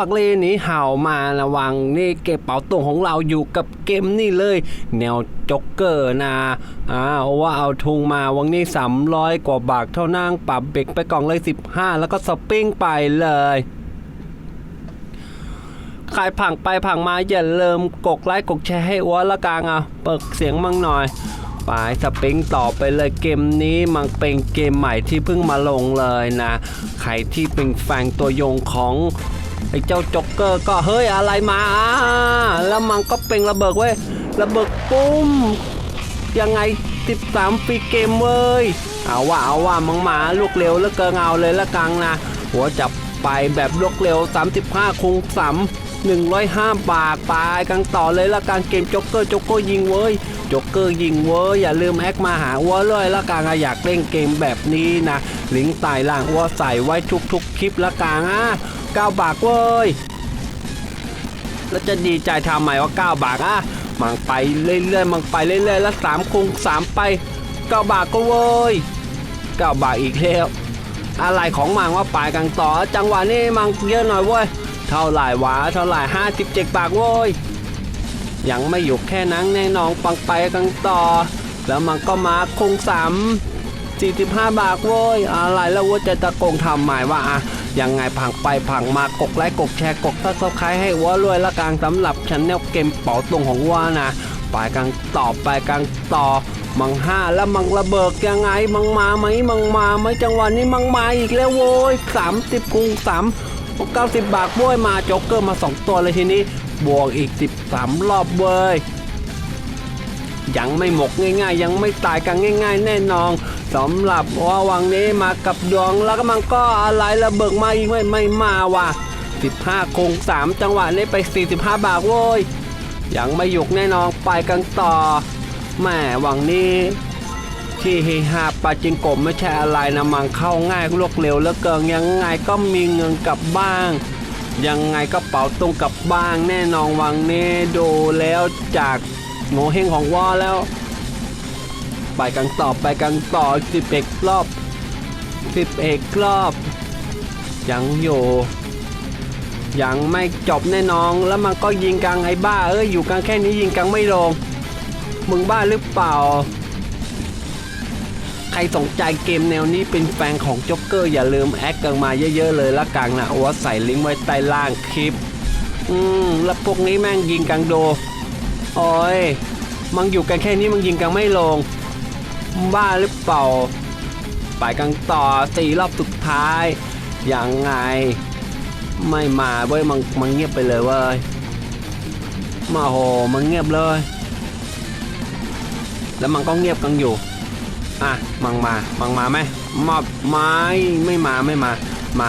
วักเลหนีเห่ามาระวังนี่เก็บเป๋าตุงของเราอยู่กับเกมนี่เลย แนวจ็อกเกอร์นะอาว่าเอาทุงมาวังนี้300กว่าบาทเท่านั่งปรับเบรกไปกล่องเลย 15 แล้วก็สปริงไปเลยใครผังไปผังมาอย่าลืมกดไลค์กดแชร์ให้อ้วนละกางอะเปิดเสียงมั่งหน่อยไปสปริงต่อไปเลยเกมนี้มันเป็นเกมใหม่ที่เพิ่งมาลงเลยนะ ใครที่เป็นแฟนตัวยงของ ไอ้เจ้าจ็อกเกอร์ก็เฮ้ยอะไรมา แล้วมันก็เป็นระเบิดเว้ย ระเบิดปุ้ม ยังไง 13ปีเกมเว้ย เอาว่าเอาว่ามังหมาลูกเร็วแล้วเกินเอาเลยละกังนะ หัวจับไปแบบลูกเร็ว 35คงสาม105 บาทไปกันต่อเลยละกันเกมจ็อกเกอร์จ็อกเกอร์ยิงเว้ย จ็อกเกอร์ยิงเว้ยอย่าลืมแอคมาหาวัวเลยละกันอะอยากเล่นเกมแบบนี้นะ ลิงก์ใต้ล่างวัวใส่ไว้ทุกๆคลิปละกันอะ9บาทเว้ยแล้วจะดีใจทำไมว่า9บาทอะมันไปเรื่อยๆมันไปเรื่อยๆแล้ว3คง3ไป9บาทก็เว้ย9บาทอีกแล้วอะไรของมันว่าปลายกันต่อจังหวะนี้มันเยอะหน่อยเว้ยเท่าไหร่วะเท่าไหร่57บาทเว้ย ยังไม่อยู่แค่นั้นแน่นอนปังไปกันต่อ แล้วมันก็มาคงสาม45 บาทเว้ยอะไรแล้วว่าจะตะโกงทำหมายว่าอะยังไงพังไปพังมากดไลค์กดแชร์กดซับสไครต์ให้วัวรวยละกันสำหรับชันแนลเกมเป๋าตรงของวัวนะไปกันต่อไปกันต่อมังห้าแล้วมังระเบิดยังไงมังมาไหมมังมาไหมจังหวะนี้มังมาอีกแล้วโว้ย30คูณ3 90บบาทโว้ยมาโจ๊กเกอร์มา2ตัวเลยทีนี้ บวกอีก 13 รอบเว้ยยังไม่หมกง่าย ๆ ยังไม่ตายกันง่าย ๆ แน่นอนสำหรับว่าวังนี้มากับดวงแล้วก็มันก็อะไรระเบิดมาอีกไม่ไม่มาว่ะ 15 คง 3 จังหวะนี้ไป 45 บาทโว้ยยังไม่หยุกแน่นอนไปกันต่อแม่วังนี้ที่เฮฮาปาจิงกบไม่ใช่อะไรนะมันเข้าง่ายรวดเร็วแล้วเกินยังไงก็มีเงินกลับบ้าง ยังไงก็เป๋าตรงกลับบ้างแน่นอนวังเนี้ดูแล้วจากโงเฮงของว่าแล้ว ไปกันต่อไปกันต่อสิบเอกรอบสิบเอกรอบ ยังอยู่ยังไม่จบแน่นอนแล้วมันก็ยิงกังไอ้บ้าเอ้ยอยู่กันแค่นี้ยิงกังไม่ลงมึงบ้าหรือเปล่า ใครสนใจเกมแนวนี้เป็นแฟนของจ็อกเกอร์อย่าลืมแอดกันมาเยอะๆเลยละกันนะว่าใส่ลิงก์ไว้ใต้ล่างคลิป อืม แล้วพวกนี้แม่งยิงกังโดโอ้ยมันอยู่กันแค่นี้มันยิงกันไม่ลง บ้าหรือเปล่า ไปกันต่อสี่รอบสุดท้ายยังไง ไม่มาเว้ยมันมันเงียบไปเลยเว้ยมาโหมันเงียบเลย แล้วมันก็เงียบกันอยู่ อะมังมา มังมาไหมมอบไม้ไม่มาไม่มา มา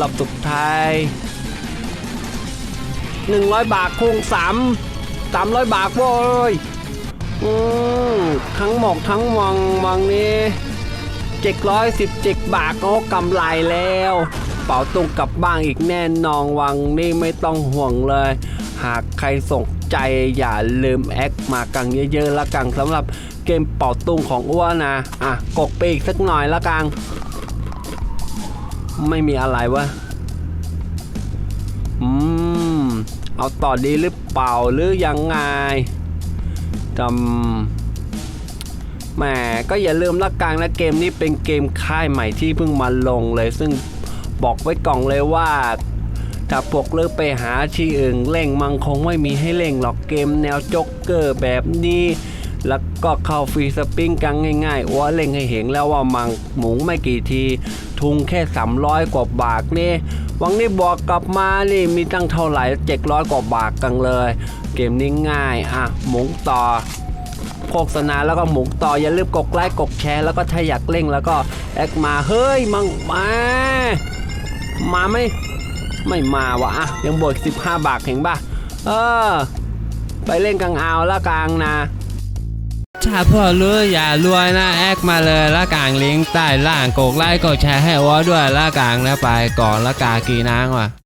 รอบสุดท้ายหนึ่งร้อยบาทคงสามสามร้อยบาทโว้ยอืมทั้งหมกทั้งวังวังนี้เจ็ดร้อยสิบเจ็ดบาทก็กำไรแล้ว เป๋าตุงกลับบ้านอีกแน่นอนวังนี่ไม่ต้องห่วงเลย หากใครสนใจอย่าลืมแอคมากังเยอะๆละกันสำหรับเกมเป่าตุงของอ้วนนะอะกดไปอีกสักหน่อยละกันไม่มีอะไรวะอืม เอาต่อดีหรือเปล่าหรือยังไงจำแหมก็อย่าลืมละกันนะเกมนี้เป็นเกมค่ายใหม่ที่เพิ่งมาลงเลยซึ่ง บอกไว้ก่อนเลยว่าถ้าพวกเลิกไปหาที่อื่นเล่งมันคงไม่มีให้เล่งหรอกเกมแนวจ็อกเกอร์แบบนี้ แล้วก็เข้าฟรีสปริงกันง่ายๆว่าเล่งให้เห็นแล้วว่ามังหมุงไม่กี่ที ทุงแค่ 300 กว่าบาทนี่วังนี้บอกกลับมานี่มีตั้งเท่าไหร่700กว่าบาทกันเลย เกมนี้ง่ายอะหมุงต่อโฆษณาแล้วก็หมุนต่ออย่าลืมกดไลค์กดแชร์แล้วก็ถ้าอยากเล่งแล้วก็แอคมาเฮ้ยมังมา มาไหมไม่มาวะอะยังบวก15 บาทเห็นปะเออ ไปเล่นกลางอาวละกลางนะถ้าพ่อรู้อย่ารวยนะแอคมาเลยละกลางลิงก์ใต้ล่างกดไลค์กดแชร์ให้วอด้วยละกลางนะไปก่อนละกากีนางว่ะ